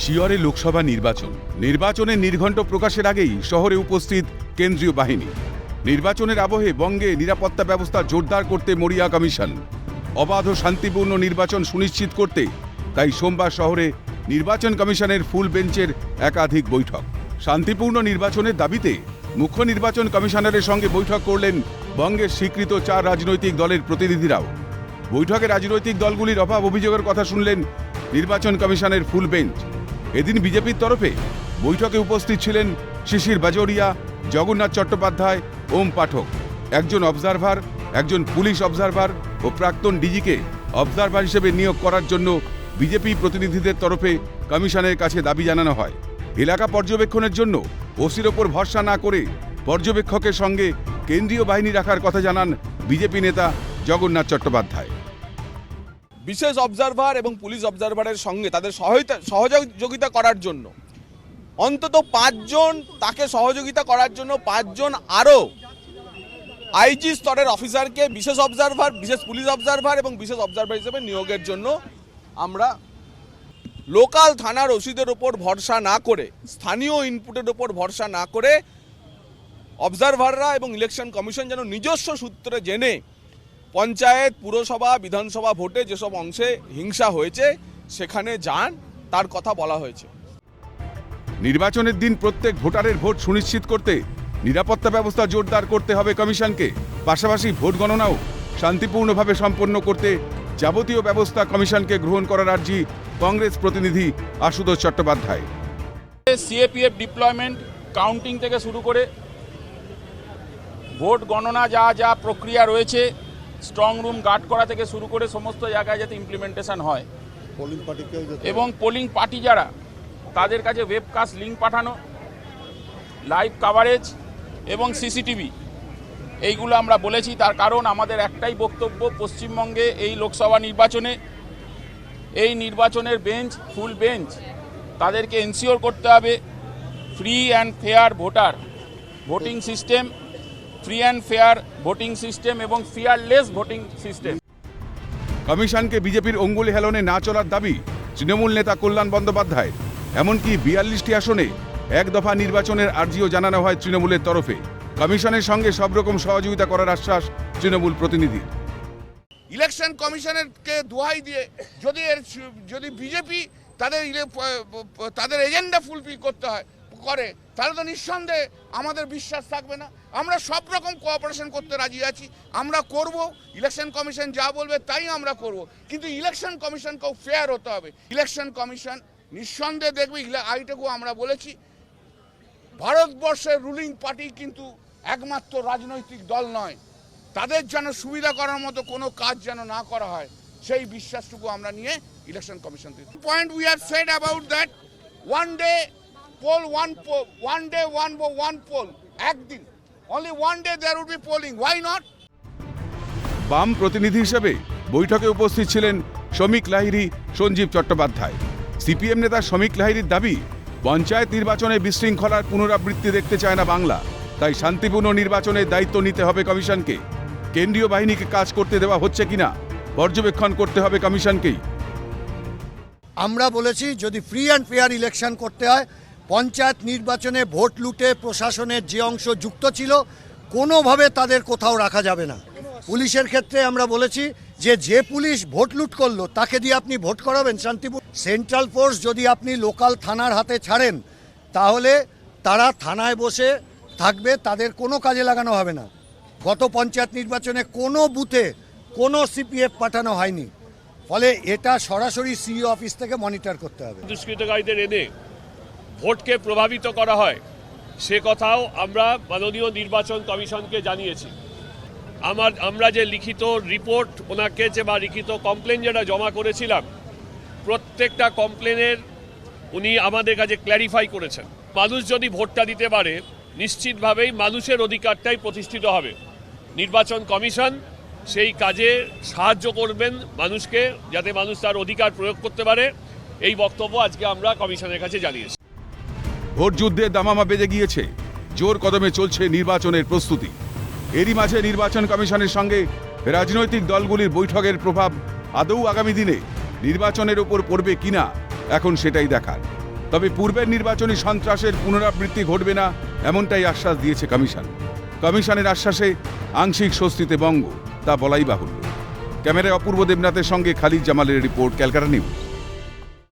শিয়রে লোকসভা নির্বাচন। নির্বাচনের নির্ঘণ্ট প্রকাশের আগেই শহরে উপস্থিত কেন্দ্রীয় বাহিনী। নির্বাচনের আবহে বঙ্গে নিরাপত্তা ব্যবস্থা জোরদার করতে মরিয়া কমিশন। অবাধ ও শান্তিপূর্ণ নির্বাচন সুনিশ্চিত করতে তাই সোমবার শহরে নির্বাচন কমিশনের ফুল বেঞ্চের একাধিক বৈঠক। শান্তিপূর্ণ নির্বাচনের দাবিতে মুখ্য নির্বাচন কমিশনারের সঙ্গে বৈঠক করলেন বঙ্গের স্বীকৃত চার রাজনৈতিক দলের প্রতিনিধিরাও। বৈঠকে রাজনৈতিক দলগুলির অভাব অভিযোগের কথা শুনলেন নির্বাচন কমিশনের ফুল বেঞ্চ। এদিন বিজেপির তরফে বৈঠকে উপস্থিত ছিলেন শিশির বাজোরিয়া, জগন্নাথ চট্টোপাধ্যায়, ওম পাঠক। একজন অবজারভার একজন পুলিশ অবজারভার ও প্রাক্তন ডিজিকে অবজারভার হিসেবে নিয়োগ করার জন্য বিজেপি প্রতিনিধিদের তরফে কমিশনের কাছে দাবি জানানো হয়। এলাকা পর্যবেক্ষণের জন্য ওসির ওপর ভরসা না করে পর্যবেক্ষকের সঙ্গে কেন্দ্রীয় বাহিনী রাখার কথা জানান বিজেপি নেতা জগন্নাথ চট্টোপাধ্যায়। বিশেষ অবজারভার এবং পুলিশ অবজারভারের সঙ্গে তাদের সহায়তা সহযোগিতা করার জন্য। অন্তত পাঁচজন তাকে সহযোগিতা করার জন্য পাঁচজন আরও আইজি স্তরের অফিসারকে বিশেষ অবজারভার বিশেষ পুলিশ অবজারভার এবং বিশেষ অবজারভার হিসেবে নিয়োগের জন্য আমরা লোকাল থানার ওসিদের ওপর ভরসা না করে, স্থানীয় ইনপুটের ওপর ভরসা না করে অবজারভাররা এবং ইলেকশন কমিশন যেন নিজস্ব সূত্রে জেনে পঞ্চায়েত পুরসভা বিধানসভা ভোটে যেসব অংশে হিংসা হয়েছে সেখানে যান তার কথা বলা হয়েছে। নির্বাচনের দিন প্রত্যেক ভোটারের ভোট সুনিশ্চিত করতে নিরাপত্তা ব্যবস্থা জোরদার করতে হবে কমিশনকে। পাশাপাশি ভোট গণনাও শান্তিপূর্ণভাবে সম্পন্ন করতে যাবতীয় ব্যবস্থা কমিশনকে গ্রহণ করার আর্জি কংগ্রেস প্রতিনিধি Ashutosh Chattopadhyay. CAPF deployment counting থেকে শুরু করে ভোট গণনা যা যা প্রক্রিয়া রয়েছে স্ট্রং রুম গার্ড করা থেকে শুরু করে সমস্ত জায়গায় যাতে ইমপ্লিমেন্টেশন হয়। পোলিং পার্টিকেও এবং পোলিং পার্টি যারা তাদের কাছে ওয়েবকাস্ট লিঙ্ক পাঠানো লাইভ কাভারেজ এবং সিসিটিভি এইগুলো আমরা বলেছি তার কারণ আমাদের একটাই বক্তব্য পশ্চিমবঙ্গে এই লোকসভা নির্বাচনে এই নির্বাচনের বেঞ্চ ফুল বেঞ্চ তাদেরকে এনসিওর করতে হবে free and fair voter voting system free and fair voting system এবং ফিয়ারলেস ভোটিং সিস্টেম কমিশনকে বিজেপির অঙ্গুলি হেলনে না চলার দাবি তৃণমূল নেতা কল্যাণ বন্দ্যোপাধ্যায় এমনকি বিয়াল্লিশটি আসনে এক দফা নির্বাচনের আর্জিও জানানো হয় তৃণমূলের তরফে। কমিশনের সঙ্গে সব রকম সহযোগিতা করার আশ্বাস তৃণমূল প্রতিনিধি ইলেকশন কমিশনেরকে দোহাই দিয়ে যদি এর যদি বিজেপি তাদের তাদের এজেন্ডা ফুলফিল করতে হয় করে, তাহলে তো নিঃসন্দেহে আমাদের বিশ্বাস থাকবে না। আমরা সব রকম কোঅপারেশন করতে রাজি আছি। আমরা করব ইলেকশন কমিশন যা বলবে তাই আমরা করব। কিন্তু ইলেকশন কমিশনকেও ফেয়ার হতে হবে। ইলেকশন কমিশন নিঃসন্দেহে দেখবে এইটুকু আমরা বলেছি, ভারতবর্ষের রুলিং পার্টি কিন্তু একমাত্র রাজনৈতিক দল নয়। তাদের যেন সুবিধা করার মতো কোনো কাজ যেন না করা হয়, সেই বিশ্বাসটুকু আমরা নিয়ে election commission point we have said about that one day poll one poll one day one one poll একদিন। Only one day there would be polling why not বাম প্রতিনিধি হিসেবে বৈঠকে উপস্থিত ছিলেন শ্রমিক লাহিড়ী সঞ্জীব চট্টোপাধ্যায়। সিপিএম নেতা শ্রমিক লাহিড়ীর দাবি পঞ্চায়েত নির্বাচনে বিশৃঙ্খলার পুনরাবৃত্তি দেখতে চায় না বাংলা। তাই শান্তিপূর্ণ নির্বাচনের দায়িত্ব নিতে হবে কমিশনকে। কেন্দ্রীয় বাহিনীকে কাজ করতে দেওয়া হচ্ছে কিনা পর্যবেক্ষণ করতে হবে কমিশনকেই। আমরা বলেছি যদি ফ্রি অ্যান্ড ফেয়ার ইলেকশন করতে হয় পঞ্চায়েত নির্বাচনে ভোট লুটে প্রশাসনের যে অংশ যুক্ত ছিল, কোনোভাবে তাদের কোথাও রাখা যাবে না। পুলিশের ক্ষেত্রে আমরা বলেছি যে যে পুলিশ ভোট লুট করল, তাকে দিয়ে আপনি ভোট করাবেন শান্তিপুর। সেন্ট্রাল ফোর্স যদি আপনি লোকাল থানার হাতে ছাড়েন, তাহলে তারা থানায় বসে থাকবে, তাদের কোনো কাজে লাগানো হবে না। গত পঞ্চায়েত নির্বাচনে কোনো বুথে কোনো সিপিএফ পাঠানো হয়নি। ফলে এটা সরাসরি সিইও অফিস থেকে মনিটর করতে হবে। দুষ্কৃতকারীদের এনে ভোটকে প্রভাবিত করা হয়, সে কথাও আমরা মাননীয় নির্বাচন কমিশনকে জানিয়েছি। আমার, আমরা যে লিখিত রিপোর্ট ওনাকে যে বা লিখিত কমপ্লেন যেটা জমা করেছিলাম, প্রত্যেকটা কমপ্লেনের উনি আমাদের কাছে ক্ল্যারিফাই করেছেন। মানুষ যদি ভোটটা দিতে পারে, নিশ্চিতভাবেই মানুষের অধিকারটাই প্রতিষ্ঠিত হবে। নির্বাচন কমিশন সেই কাজে সাহায্য করবেন মানুষকে, যাতে মানুষ তার অধিকার প্রয়োগ করতে পারে। এই বক্তব্য আজকে আমরা কমিশনের কাছে জানিয়েছি। ভোট যুদ্ধে দামামা বেজে গিয়েছে। জোর কদমে চলছে নির্বাচনের প্রস্তুতি। এরই মাঝে নির্বাচন কমিশনের সঙ্গে রাজনৈতিক দলগুলির বৈঠকের প্রভাব আদৌ আগামী দিনে নির্বাচনের উপর পড়বে কিনা, এখন সেটাই দেখার। তবে পূর্বের নির্বাচনী সন্ত্রাসের পুনরাবৃত্তি ঘটবে না, এমনটাই আশ্বাস দিয়েছে কমিশন। কমিশনের আশ্বাসে আংশিক স্বস্তিতে বঙ্গ, তা বলাই বাহুল্য। ক্যামেরায় অপূর্ব দেবনাথের সঙ্গে খালিদ জামালের রিপোর্ট, ক্যালকাটা নিউজ।